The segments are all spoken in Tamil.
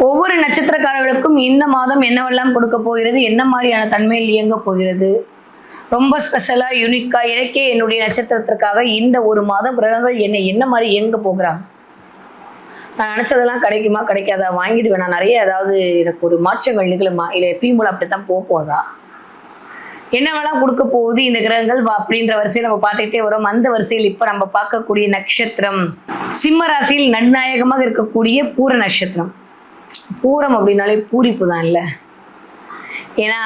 ஒவ்வொரு நட்சத்திரக்காரர்களுக்கும் இந்த மாதம் என்னவெல்லாம் கொடுக்க போகிறது? என்ன மாதிரியான தன்மையில் இயங்க போகிறது? ரொம்ப ஸ்பெஷலாக யூனிக்காக எனக்கே என்னுடைய நட்சத்திரத்திற்காக இந்த ஒரு மாதம் கிரகங்கள் என்னை என்ன மாதிரி இயங்க போகிறாங்க? நான் நினச்சதெல்லாம் கிடைக்குமா? கிடைக்காதா? வாங்கிடுவேன் நான் நிறைய ஏதாவது எனக்கு ஒரு மாற்றங்கள் நிகழுமா இல்லை எப்பயும் போல அப்படி தான் போக போதா என்னவெல்லாம் கொடுக்க போகுது இந்த கிரகங்கள்? வா- அப்படின்ற வரிசையில் நம்ம பார்த்துக்கிட்டே வரோம். அந்த வரிசையில் இப்போ நம்ம பார்க்கக்கூடிய நட்சத்திரம் சிம்ம ராசியில் நடுநாயகமாக இருக்கக்கூடிய பூர நட்சத்திரம். பூரம் அப்படின்னாலே பூரிப்பு தான் இல்லை ஏன்னா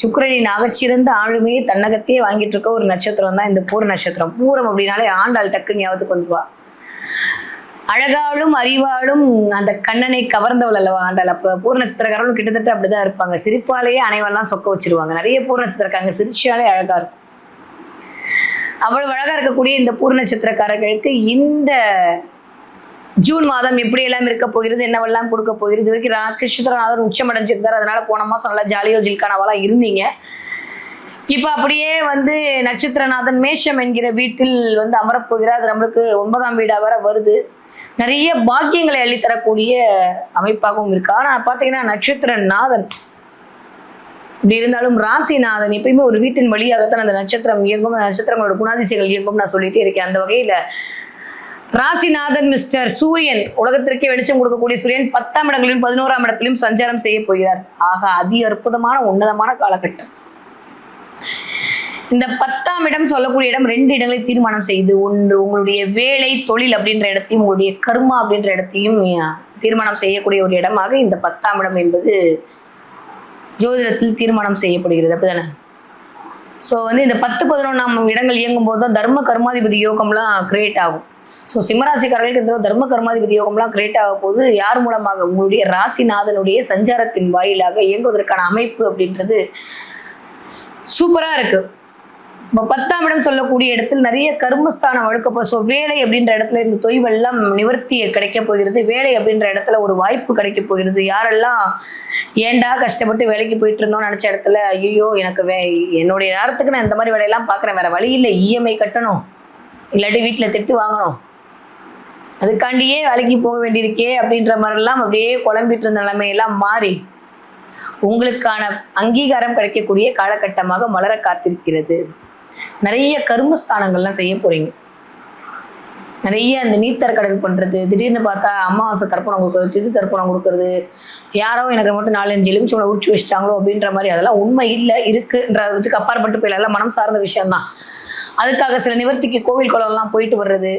சுக்கரனின் ஆகச்சிறந்த ஆளுமையை தன்னகத்தையே வாங்கிட்டு இருக்க ஒரு நட்சத்திரம் தான் இந்த பூர நட்சத்திரம். பூரம் அப்படின்னாலே ஆண்டாள் டக்குன்னு ஞாபகத்துக்கு வந்துவா அழகாலும் அறிவாலும் அந்த கண்ணனை கவர்ந்தவள் அல்லவா ஆண்டாள்? அப்போ பூர நட்சத்திரக்காரர்களும் கிட்டத்தட்ட அப்படிதான் இருப்பாங்க. சிரிப்பாலேயே அனைவரெல்லாம் சொக்க வச்சிருவாங்க. நிறைய பூர நட்சத்திரக்காரங்க சிரிச்சாலே அழகா இருக்கும். அவ்வளவு அழகா இருக்கக்கூடிய இந்த பூர நட்சத்திரக்காரர்களுக்கு இந்த ஜூன் மாதம் எப்படி எல்லாம் இருக்க போகிறது என்னவெல்லாம் கொடுக்க போகிறது? இது வரைக்கும் ரா- உச்சமடைஞ்சிருந்தார். அதனால போன மாதம் நல்லா ஜாலியோ ஜில்கானாவெல்லாம் இருந்தீங்க. இப்ப அப்படியே வந்து நட்சத்திரநாதன் மேஷம் என்கிற வீட்டில் வந்து அமரப்போகிறார். அது நம்மளுக்கு ஒன்பதாம் வீடா வர வருது. நிறைய பாக்கியங்களை அள்ளித்தரக்கூடிய அமைப்பாகவும் இருக்கு. ஆனா பாத்தீங்கன்னா நட்சத்திரநாதன் இப்படி இருந்தாலும் ராசிநாதன் எப்பயுமே ஒரு வீட்டின் வழியாகத்தான் அந்த நட்சத்திரம் இயங்கும். அந்த நட்சத்திரங்களோட குணாதிசைகள் இயங்கும் நான் சொல்லிட்டே இருக்கேன். அந்த வகையில ராசிநாதன் மிஸ்டர் சூரியன். உலகத்திற்கே வெளிச்சம் கொடுக்கக்கூடிய சூரியன் பத்தாம் இடங்களிலும் பதினோராம் இடத்திலும் சஞ்சாரம் செய்ய போகிறார். ஆக அதி அற்புதமான உன்னதமான காலகட்டம். இந்த பத்தாம் இடம் சொல்லக்கூடிய இடம் ரெண்டு இடங்களை தீர்மானம் செய்து ஒன்று உங்களுடைய வேலை தொழில் அப்படின்ற இடத்தையும் உங்களுடைய கர்மா அப்படின்ற இடத்தையும் தீர்மானம் செய்யக்கூடிய ஒரு இடமாக இந்த பத்தாம் இடம் என்பது ஜோதிடத்தில் தீர்மானம் செய்யப்படுகிறது. அப்படிதானே? ஸோ வந்து இந்த பத்து பதினொன்றாம் இடங்கள் இயங்கும் போது தான் தர்ம கர்மாதிபதி யோகம்லாம் கிரியேட் ஆகும். ஸோ சிம்மராசிக்காரர்களுக்கு இந்த தர்ம கர்மாதிபதி யோகம்லாம் கிரியேட் ஆக போது யார் மூலமாக? உங்களுடைய ராசிநாதனுடைய சஞ்சாரத்தின் வாயிலாக இயங்குவதற்கான அமைப்பு அப்படின்றது சூப்பராக இருக்கு. இப்போ பத்தாம் இடம் சொல்லக்கூடிய இடத்தில் நிறைய கர்மஸ்தானம் வழுக்கப்போ ஸோ வேலை அப்படின்ற இடத்துல இந்த தொய்வெல்லாம் நிவர்த்தி கிடைக்க போகிறது. வேலை அப்படின்ற இடத்துல ஒரு வாய்ப்பு கிடைக்க போகிறது. யாரெல்லாம் ஏன்டா கஷ்டப்பட்டு வேலைக்கு போயிட்டு இருந்தோம்னு நினச்ச இடத்துல ஐயோ எனக்கு வே என்னுடைய நேரத்துக்கு நான் இந்த மாதிரி வேலையெல்லாம் பார்க்குறேன். வேற வழி இல்லை. இஎம்ஐ கட்டணும். இல்லாட்டி வீட்டில் திட்டு வாங்கணும். அதுக்காண்டியே வேலைக்கு போக வேண்டியிருக்கே அப்படின்ற மாதிரிலாம் அப்படியே குழம்பிட்டு இருந்த நிலைமையெல்லாம் மாறி உங்களுக்கான அங்கீகாரம் கிடைக்கக்கூடிய காலகட்டமாக மலர காத்திருக்கிறது. நிறைய கருமஸ்தானங்கள்லாம் செய்ய போறீங்க. நிறைய அந்த நீத்தர் கடன் பண்றது திடீர்னு பார்த்தா அமாவாசை தர்ப்பணம் கொடுக்குறது திரு தர்ப்பணம் கொடுக்குறது யாரோ எனக்கு மட்டும் நாலஞ்சு எலுமிச்சம்பளம் உரிச்சு வச்சிட்டாங்களோ அப்படின்ற மாதிரி அதெல்லாம் உண்மை இல்லை இருக்குன்றதுக்கு அப்பாற்பட்டு போயில எல்லாம் மனம் சார்ந்த விஷயம்தான். அதுக்காக சில நிவர்த்திக்கு கோவில் குளம்லாம் போயிட்டு வர்றது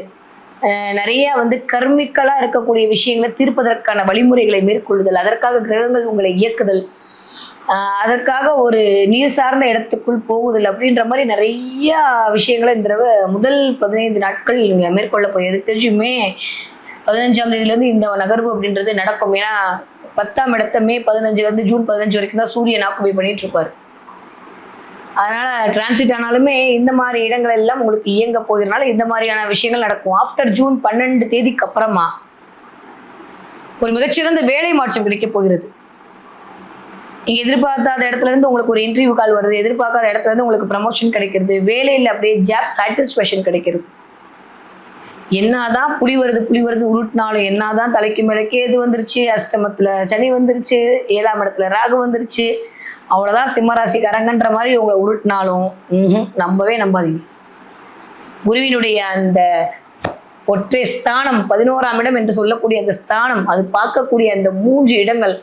நிறைய வந்து கர்மிக்கலாக இருக்கக்கூடிய விஷயங்களை தீர்ப்பதற்கான வழிமுறைகளை மேற்கொள்ளுதல் அதற்காக கிரகங்கள் உங்களை இயக்குதல் அதற்காக ஒரு நீர் சார்ந்த இடத்துக்குள் போகுதல் அப்படின்ற மாதிரி நிறைய விஷயங்களை இந்த தடவை முதல் பதினைந்து நாட்கள் நீங்கள் மேற்கொள்ள போய் எது தெரிஞ்சுமே பதினஞ்சாம் தேதியிலேருந்து இந்த நகர்வு அப்படின்றது நடக்கும். ஏன்னா பத்தாம் இடத்த மே பதினஞ்சுலேருந்து ஜூன் பதினஞ்சு வரைக்கும் தான் சூரியன் ஆக்குபை பண்ணிட்டு இருப்பார். அதனால டிரான்சிட் ஆனாலுமே இந்த மாதிரி இடங்கள் எல்லாம் உங்களுக்கு இயங்க போகிறதுனால இந்த மாதிரியான விஷயங்கள் நடக்கும். ஆஃப்டர் ஜூன் பன்னெண்டு தேதிக்கு அப்புறமா ஒரு மிகச்சிறந்த வேலை மாற்றம் கிடைக்க போகிறது. நீங்க எதிர்பார்க்காத இடத்துல இருந்து உங்களுக்கு ஒரு இன்டர்வியூ கால் வருது எதிர்பார்க்காத இடத்துல இருந்து உங்களுக்கு ப்ரமோஷன் கிடைக்கிறது வேலையில் அப்படியே ஜாப் சாட்டிஸ்ஃபேக்ஷன் கிடைக்கிறது. என்னதான் புளி வருது புளி வருது உருட்டினாலும் என்னதான் தலைக்கு மேலே கேது வந்துருச்சு அஷ்டமத்துல சனி வந்துருச்சு ஏழாம் இடத்துல ராகு வந்துருச்சு அவ்வளவுதான் சிம்மராசிக்காரங்கன்ற மாதிரி உங்களை உருட்டினாலும் நம்பவே நம்பாதீங்க. குருவினுடைய அந்த ஒற்றை ஸ்தானம் பதினோராம் இடம் என்று சொல்லக்கூடிய அந்த ஸ்தானம் அது பார்க்கக்கூடிய அந்த மூன்று இடங்கள்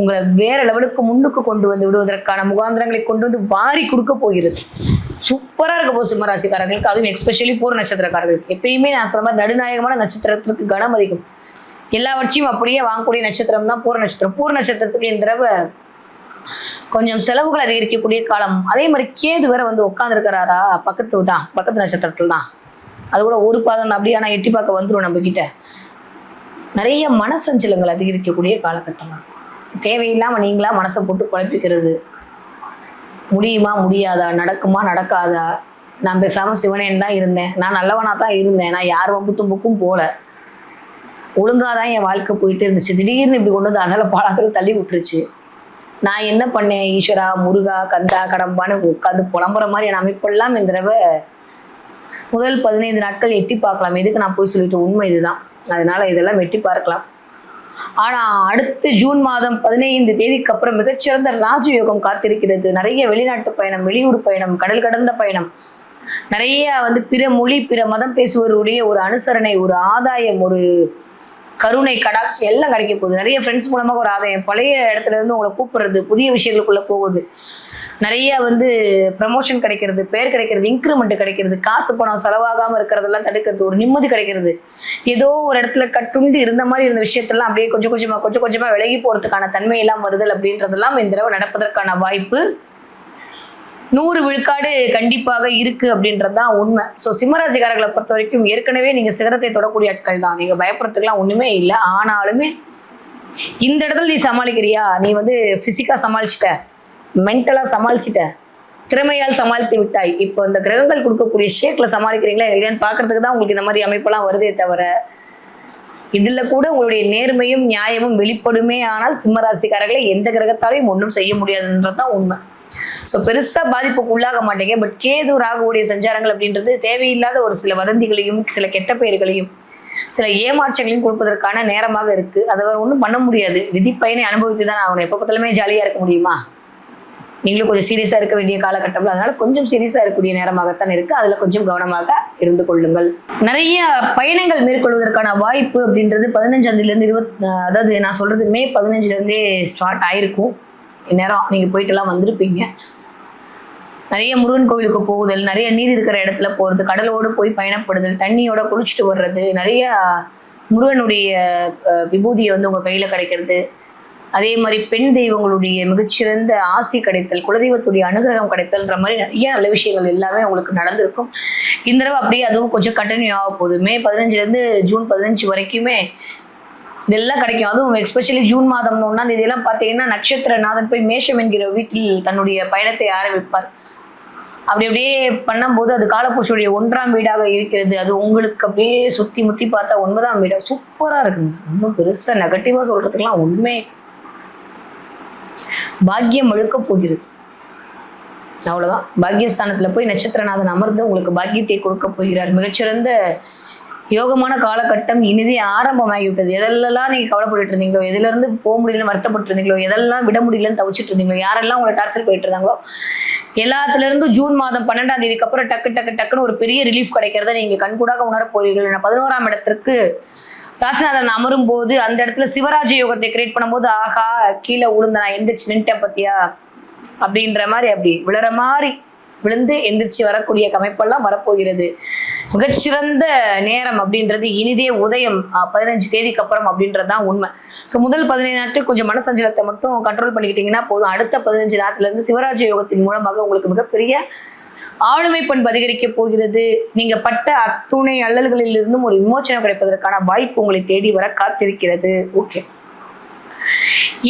உங்களை வேற லெவலுக்கு முன்னுக்கு கொண்டு வந்து விடுவதற்கான முகாந்திரங்களை கொண்டு வந்து வாரி கொடுக்க போகிறது. சூப்பரா இருக்க போகுது சிம்மராசிக்காரர்களுக்கு அதுவும் எக்ஸ்பெஷலி பூர நட்சத்திரக்காரர்களுக்கு. எப்பயுமே நான் சொன்ன மாதிரி நடுநாயகமான நட்சத்திரத்திற்கு கனம் அதிகம். எல்லாவற்றையும் அப்படியே வாங்கக்கூடிய நட்சத்திரம் தான் பூர நட்சத்திரம். பூர நட்சத்திரத்துக்கு இந்த தடவை கொஞ்சம் செலவுகள் அதிகரிக்கக்கூடிய காலம். அதே மாதிரி கேது வேற வந்து உட்காந்துருக்கிறாரா பக்கத்து தான் பக்கத்து நட்சத்திரத்துல தான் அது கூட ஒரு பாதம் தான் அப்படியே ஆனால் எட்டி பார்க்க வந்துடும் நம்ம கிட்ட நிறைய மனசஞ்சலங்கள் அதிகரிக்கக்கூடிய காலகட்டமாக தேவையில்லாமல் நீங்களா மனசை போட்டு குழப்பிக்கிறது. முடியுமா? முடியாதா? நடக்குமா? நடக்காதா? நான் பேசாம சிவனேன்னு தான் இருந்தேன். நான் நல்லவனா தான் இருந்தேன். நான் யார் வம்பு தும்புக்கும் போல. ஒழுங்காதான் என் வாழ்க்கை போயிட்டு இருந்துச்சு. திடீர்னு இப்படி கொண்டு வந்து அதனால பாலத்தில் தள்ளி விட்டுருச்சு. நான் என்ன பண்ணேன்? ஈஸ்வரா முருகா கந்தா கடம்பான்னு உட்காந்து புலம்புற மாதிரியான அமைப்பெல்லாம் இந்த தடவை முதல் பதினைந்து நாட்கள் எட்டி பார்க்கலாம். எதுக்கு நான் போய் சொல்லிட்டு? உண்மை இதுதான். அதனால இதெல்லாம் வெட்டி பார்க்கலாம். ஆனா அடுத்து ஜூன் மாதம் பதினைந்து தேதிக்கு அப்புறம் மிகச்சிறந்த ராஜயோகம் காத்திருக்கிறது. நிறைய வெளிநாட்டு பயணம் வெளியூர் பயணம் கடல் கடந்த பயணம். நிறைய வந்து பிற மொழி பிற மதம் பேசுவருடைய ஒரு அனுசரணை ஒரு ஆதாயம் ஒரு கருணை கடாட்சி எல்லாம் கிடைக்க போகுது. நிறைய ஃப்ரெண்ட்ஸ் மூலமாக ஒரு ஆதாயம். பழைய இடத்துல இருந்து உங்களை கூப்பிடுறது புதிய விஷயங்களுக்குள்ள போகுது. நிறைய வந்து ப்ரமோஷன் கிடைக்கிறது பேர் கிடைக்கிறது இன்க்ரிமெண்ட் கிடைக்கிறது காசு பணம் செலவாகாம இருக்கிறதெல்லாம் தடுக்கிறது ஒரு நிம்மதி கிடைக்கிறது. ஏதோ ஒரு இடத்துல கட்டுண்டு இருந்த மாதிரி இருந்த விஷயத்தெல்லாம் அப்படியே கொஞ்சம் கொஞ்சமா கொஞ்சம் கொஞ்சமா விலகி போறதுக்கான தன்மையெல்லாம் வருதல் அப்படின்றதெல்லாம் இந்த தடவை நடப்பதற்கான வாய்ப்பு நூறு விழுக்காடு கண்டிப்பாக இருக்கு அப்படின்றது தான் உண்மை. ஸோ சிம்மராசிக்காரர்களை பொறுத்த வரைக்கும் ஏற்கனவே நீங்க சிகரத்தை தொடக்கூடிய ஆட்கள் தான். நீங்க பயப்படுறதுக்குலாம் ஒண்ணுமே இல்லை. ஆனாலுமே இந்த இடத்துல நீ சமாளிக்கிறியா? நீ வந்து பிசிக்கா சமாளிச்சிட்ட. மென்டலா சமாளிச்சிட்ட. திறமையால் சமாளித்து விட்டாய். இப்போ இந்த கிரகங்கள் கொடுக்கக்கூடிய ஷேக்ல சமாளிக்கிறீங்களா இல்லையான்னு பார்க்கறதுக்கு தான் உங்களுக்கு இந்த மாதிரி அமைப்பெல்லாம் வருதே தவிர இதுல கூட உங்களுடைய நேர்மையும் நியாயமும் வெளிப்படுமே ஆனால் சிம்மராசிக்காரர்களை எந்த கிரகத்தாலையும் ஒன்றும் செய்ய முடியாதுன்றது தான் உண்மை. ஸோ பெருசாக பாதிப்புக்கு உள்ளாக மாட்டீங்க. பட் கேது ராகுடைய சஞ்சாரங்கள் அப்படின்றது தேவையில்லாத ஒரு சில வதந்திகளையும் சில கெட்ட பெயர்களையும் சில ஏமாற்றங்களையும் கொடுப்பதற்கான நேரமாக இருக்கு. அதை ஒன்றும் பண்ண முடியாது. விதி பயனை அனுபவித்து தான் ஆகணும். எப்போ பார்த்தாலுமே ஜாலியாக இருக்க முடியுமா? நீங்களும் கொஞ்சம் சீரியஸாக இருக்க வேண்டிய காலகட்டம் அதனால கொஞ்சம் சீரியஸாக இருக்கக்கூடிய நேரமாகத்தான் இருக்கு. அதில் கொஞ்சம் கவனமாக இருந்து கொள்ளுங்கள். நிறைய பயணங்கள் மேற்கொள்வதற்கான வாய்ப்பு அப்படின்றது பதினஞ்சாம் இருபத் அதாவது நான் சொல்றது மே பதினஞ்சுலேருந்தே ஸ்டார்ட் ஆயிருக்கும். இந்நேரம் நீங்கள் போயிட்டுலாம் வந்திருப்பீங்க. நிறைய முருகன் கோவிலுக்கு போகுதல் நிறைய நீர் இருக்கிற இடத்துல போகிறது கடலோடு போய் பயணப்படுதல் தண்ணியோட குளிச்சுட்டு வர்றது நிறைய முருகனுடைய விபூதியை வந்து உங்கள் கையில் கிடைக்கிறது. அதே மாதிரி பெண் தெய்வங்களுடைய மிகச்சிறந்த ஆசி கிடைத்தல் குலதெய்வத்துடைய அனுகிரகம் கிடைத்தல்ன்ற மாதிரி நிறைய நல்ல விஷயங்கள் எல்லாமே உங்களுக்கு நடந்திருக்கும். இந்த தடவை அப்படியே அதுவும் கொஞ்சம் கண்டினியூ ஆக போகுது. மே பதினஞ்சுலேருந்து ஜூன் பதினஞ்சு வரைக்குமே இதெல்லாம் கிடைக்கும். அதுவும் எஸ்பெஷலி ஜூன் மாதம் ஒன்றாம் தேதியெல்லாம் பார்த்தீங்கன்னா நட்சத்திரநாதன் போய் மேஷம் என்கிற வீட்டில் தன்னுடைய பயணத்தை ஆரம்பிப்பார். அப்படி அப்படியே பண்ணும்போது அது காலப்புருஷனுடைய ஒன்றாம் வீடாக இருக்கிறது. அது உங்களுக்கு அப்படியே சுற்றி முத்தி பார்த்தா ஒன்பதாம் வீடாக சூப்பராக இருக்குங்க. ரொம்ப பெருசாக நெகட்டிவாக சொல்றதுக்கெல்லாம் உண்மை பாக்கியம் முழுக்க போகிறது. அவ்வளோதான் பாக்கியஸ்தானத்தில் போய் நட்சத்திரநாதன் அமர்ந்து உங்களுக்கு பாக்கியத்தை கொடுக்க போகிறார். மிகச்சிறந்த யோகமான காலகட்டம் இனிதே ஆரம்பமாகிவிட்டது. எதெல்லாம் நீங்க கவலைப்பட்டு இருந்தீங்களோ எதுல இருந்து போக முடியலன்னு வருத்தப்பட்டு இருந்தீங்களோ எதெல்லாம் விட முடியலன்னு தவிச்சிட்டு இருந்தீங்களோ யாரெல்லாம் உங்களை டார்ச்சர் போயிட்டு இருந்தாங்களோ எல்லாத்துல இருந்து ஜூன் மாதம் பன்னெண்டாம் தேதிக்கு அப்புறம் டக்கு டக்கு டக்குன்னு ஒரு பெரிய ரிலீஃப் கிடைக்கிறத நீங்க கண்கூடாக உணர போறீர்கள். நான் பதினோராம் இடத்திற்கு ராசிநாதன் அமரும் போது அந்த இடத்துல சிவராஜ யோகத்தை கிரியேட் பண்ணும்போது ஆஹா கீழே உளுந்த நான் எந்திரிச்சு நின்ட்டேன் பத்தியா? அப்படின்ற மாதிரி அப்படி விழற மாதிரி விழுந்து எந்திரிச்சு வரக்கூடிய கமைப்பெல்லாம் வரப்போகிறது. மிகச்சிறந்த நேரம் அப்படின்றது இனிதே உதயம் பதினஞ்சு தேதிக்கு அப்புறம் அப்படின்றது தான் உண்மை. ஸோ முதல் பதினைந்து நாட்கள் கொஞ்சம் மனசஞ்சலத்தை மட்டும் கண்ட்ரோல் பண்ணிக்கிட்டீங்கன்னா போதும். அடுத்த பதினஞ்சு நாட்கள் இருந்து சிவராஜ யோகத்தின் மூலமாக உங்களுக்கு மிகப்பெரிய ஆளுமை பண்பு அதிகரிக்க போகிறது. நீங்க பட்ட அத்துணை அல்லல்களில் இருந்தும் ஒரு விமோச்சனம் கிடைப்பதற்கான வாய்ப்பு உங்களை தேடி வர காத்திருக்கிறது. ஓகே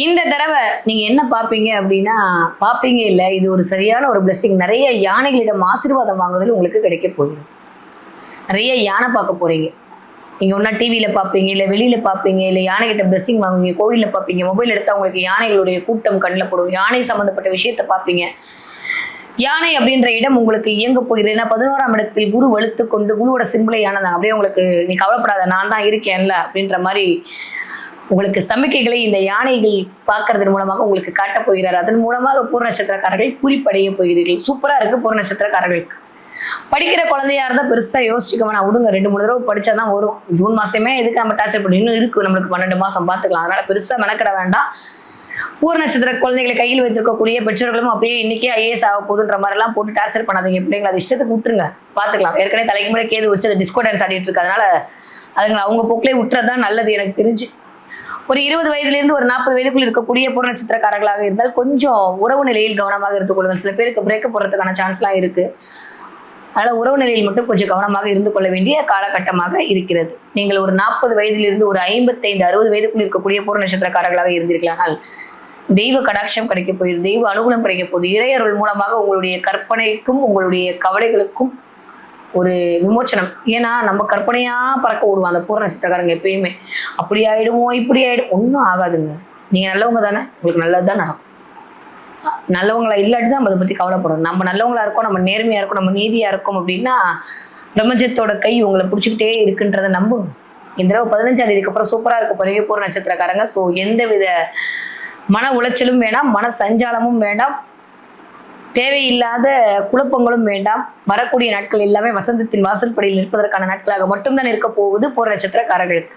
இந்த தடவை நீங்க என்ன பார்ப்பீங்க அப்படின்னா பார்ப்பீங்க இல்ல இது ஒரு சரியான ஒரு blessing. நிறைய யானைகளிடம் ஆசீர்வாதம் வாங்குதல் உங்களுக்கு கிடைக்க போகுது நிறைய யானை பார்க்க போறீங்க. நீங்க ஒன்னா டிவியில பார்ப்பீங்க இல்ல வெளியில பார்ப்பீங்க இல்ல யானைகிட்ட blessing வாங்குவீங்க கோவில்ல பார்ப்பீங்க மொபைல் எடுத்தா உங்களுக்கு யானைகளுடைய கூட்டம் கண்ணில் போடும் யானை சம்பந்தப்பட்ட விஷயத்த பார்ப்பீங்க யானை அப்படின்ற இடம் உங்களுக்கு இயங்க போகுது ஏன்னா பதினோராம் இடத்தில் குரு வலுத்து கொண்டு குருவோட சிம்பிளை யானை தான் அப்படியே உங்களுக்கு நீ கவலைப்படாத நான் தான் இருக்கேன்ல அப்படின்ற மாதிரி உங்களுக்கு சமிக்கைகளை இந்த யானைகள் பார்க்கறதன் மூலமாக உங்களுக்கு காட்டப் போகிறார். அதன் மூலமாக பூர்ண நட்சத்திரக்காரர்கள் குறிப்படைய போகிறீர்கள். சூப்பராக இருக்குது பூர்ண நட்சத்திரக்காரர்களுக்கு. படிக்கிற குழந்தையா இருந்தா பெருசா யோசிச்சுக்க வேணாம். விடுங்க. ரெண்டு மூணு தடவை படிச்சாதான் வரும். ஜூன் மாசமே எதுக்கு நம்ம டார்ச்சர் பண்ணி இன்னும் இருக்கு. நம்மளுக்கு பன்னெண்டு மாசம் பார்த்துக்கலாம். அதனால பெருசா மெனக்கிட வேண்டாம். பூர்ண நட்சத்திர குழந்தைகளை கையில் வைத்திருக்கக்கூடிய பெற்றோர்களும் அப்படியே இன்னைக்கே ஐஏஎஸ் ஆக போகுதுன்ற மாதிரிலாம் போட்டு டார்ச்சர் பண்ணாதீங்க. பிள்ளைங்களை அது இஷ்டத்துக்கு விட்டுருங்க. பார்த்துக்கலாம். ஏற்கனவே தலைக்கு முன்னாடி கேது வச்சு அது டிஸ்கோ டான்ஸ் ஆடிட்டு இருக்கு. அதனால அதுங்களை அவங்க போக்கிலே விட்டுறது தான் நல்லது எனக்கு தெரிஞ்சு. ஒரு இருபது வயதுலேருந்து ஒரு நாற்பது வயதுக்குள் இருக்கக்கூடிய பூர்ண நட்சத்திரக்காரர்களாக இருந்தால் கொஞ்சம் உறவு நிலையில் கவனமாக இருந்து கொள்ளுங்கள். சில பேருக்கு பிரேக்கப் போடுறதுக்கான சான்ஸ்லாம் இருக்கு. அதனால உறவு நிலையில் மட்டும் கொஞ்சம் கவனமாக இருந்து கொள்ள வேண்டிய காலகட்டமாக இருக்கிறது. நீங்கள் ஒரு நாற்பது வயதிலிருந்து ஒரு ஐம்பத்தைந்து அறுபது வயதுக்குள் இருக்கக்கூடிய பூர்ண நட்சத்திரக்காரர்களாக இருந்தீர்களானால் தெய்வ கடாட்சம் கிடைக்க போயிரு தெய்வ அனுகூலம் கிடைக்க போகுது. இறையருள் மூலமாக உங்களுடைய கற்பனைக்கும் உங்களுடைய கவலைகளுக்கும் ஒரு விமோச்சனம். ஏன்னா நம்ம கற்பனையாக பறக்க விடுவோம் அந்த பூர்ண நட்சத்திரக்காரங்க எப்பயுமே. அப்படி ஆயிடுமோ இப்படி ஆகிடும் ஒன்றும் ஆகாதுங்க. நீங்கள் நல்லவங்க தானே உங்களுக்கு நல்லது தான் நடக்கும். நல்லவங்களா இல்லாட்டி தான் நம்ம அதை பற்றி கவலைப்படணும் நம்ம நல்லவங்களா இருக்கோம் நம்ம நேர்மையாக இருக்கோம் நம்ம நீதியாக இருக்கோம் அப்படின்னா பிரபஞ்சத்தோட கை உங்களை பிடிச்சிக்கிட்டே இருக்குன்றதை நம்புங்க. இந்த தடவை பதினஞ்சாம் தேதிக்கு அப்புறம் சூப்பராக இருக்க போறீங்க பூர்ண நட்சத்திரக்காரங்க. ஸோ எந்த வித மன உளைச்சலும் வேண்டாம் மன சஞ்சாலமும் வேண்டாம். தேவையில்லாத குழப்பங்களும் வேண்டாம். வரக்கூடிய நாட்கள் எல்லாமே வசந்தத்தின் வாசல்படியில் நிற்பதற்கான நாட்களாக மட்டும்தான் இருக்க போகுது போர் நட்சத்திரக்காரர்களுக்கு.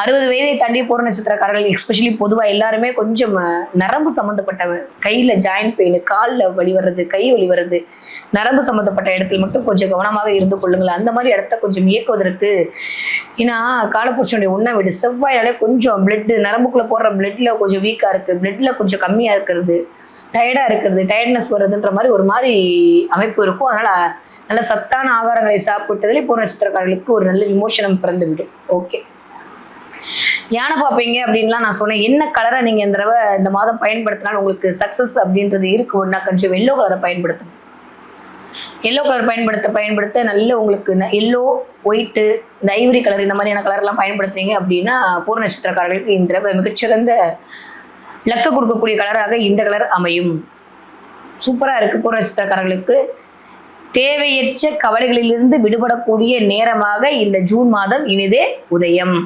அறுபது வயதை தாண்டி போற நட்சத்திரக்காரர்கள் எஸ்பெஷலி பொதுவாக எல்லாருமே கொஞ்சம் நரம்பு சம்மந்தப்பட்ட கையில் ஜாயிண்ட் பெயின் காலில் வலி வர்றது கை வழி வர்றது நரம்பு சம்மந்தப்பட்ட இடத்துல மட்டும் கொஞ்சம் கவனமாக இருந்து கொள்ளுங்கள். அந்த மாதிரி இடத்த கொஞ்சம் இயக்குவதற்கு ஏன்னா காலப்புருஷனுடைய உண்ண வீடு செவ்வாயாலே கொஞ்சம் பிளட்டு நரம்புக்குள்ள போடுற பிளட்டில் கொஞ்சம் வீக்காக இருக்குது பிளட்டில் கொஞ்சம் கம்மியாக இருக்கிறது. டயர்டாக இருக்கிறது டயர்ட்னஸ் வருதுன்ற மாதிரி ஒரு மாதிரி அமைப்பு இருக்கும். அதனால் நல்ல சத்தான ஆகாரங்களை சாப்பிட்டதில் பூர்ண நட்சத்திரக்காரர்களுக்கு ஒரு நல்ல விமோசனம் பிறந்து விடும். ஓகே யானை பார்ப்பீங்க அப்படின்லாம் நான் சொன்னேன். என்ன கலரை நீங்கள் இந்த தடவை இந்த மாதம் பயன்படுத்தினால் உங்களுக்கு சக்ஸஸ் அப்படின்றது இருக்கு? ஒன்றா கொஞ்சம் எல்லோ கலரை பயன்படுத்தணும் எல்லோ கலர் பயன்படுத்த பயன்படுத்த நல்ல உங்களுக்கு எல்லோ ஒயிட்டு இந்த ஐவரி கலர் இந்த மாதிரியான கலர்லாம் பயன்படுத்துனீங்க அப்படின்னா பூர்ண நட்சத்திரக்காரர்களுக்கு இந்த தடவை மிகச்சிறந்த லக்க கொடுக்கக்கூடிய கலராக இந்த கலர் அமையும். சூப்பராக இருக்கு பூர்ண தேவையற்ற கவலைகளிலிருந்து விடுபடக்கூடிய நேரமாக இந்த ஜூன் மாதம் இனிதே உதயம்.